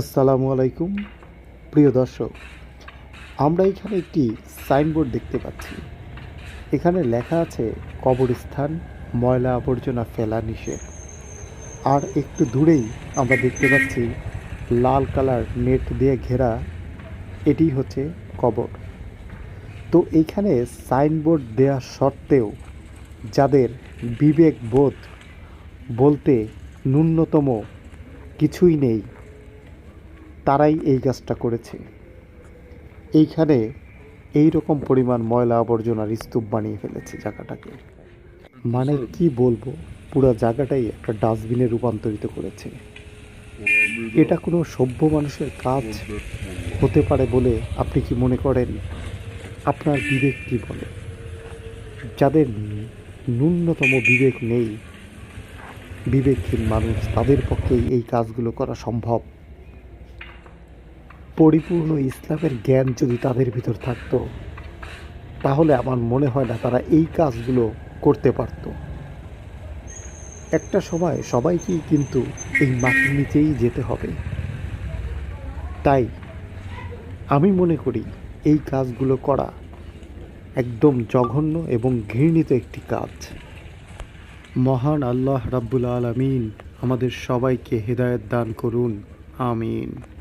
আসসালামু আলাইকুম, প্রিয় দর্শক। আমরা এখানে একটি সাইনবোর্ড দেখতে পাচ্ছি। এখানে লেখা আছে, কবরস্থান, ময়লা আবর্জনা ফেলা নিষেধ। আর একটু দূরেই আমরা দেখতে পাচ্ছি, লাল কালার নেট দিয়ে ঘেরা, এটি হচ্ছে কবর। তো এইখানে সাইনবোর্ড দেওয়া সত্ত্বেও যাদের বিবেক বোধ বলতে ন্যূনতম কিছুই নেই তারাই এই কাজটা করেছে। এইখানে এই রকম পরিমাণ ময়লা আবর্জনার স্তূপ বানিয়ে ফেলেছে জায়গাটাকে। মানে কি বলব, পুরো জায়গাটাই একটা ডাস্টবিনে রূপান্তরিত করেছে। এটা কোনো সভ্য মানুষের কাজ হতে পারে বলে আপনি কি মনে করেন? আপনার বিবেক কি বলে? যাদের ন্যূনতম বিবেক নেই, বিবেকহীন মানুষ তাদের পক্ষেই এই কাজগুলো করা সম্ভব। পরিপূর্ণ ইসলামের জ্ঞান যদি তাদের ভিতর থাকতো, তাহলে আমার মনে হয় না তারা এই কাজগুলো করতে পারত। একটা সময় সবাইকেই কিন্তু এই মাটির নিচেই যেতে হবে। তাই আমি মনে করি এই কাজগুলো করা একদম জঘন্য এবং ঘৃণিত একটি কাজ। মহান আল্লাহ রাব্বুল আলামিন আমাদের সবাইকে হেদায়েত দান করুন। আমিন।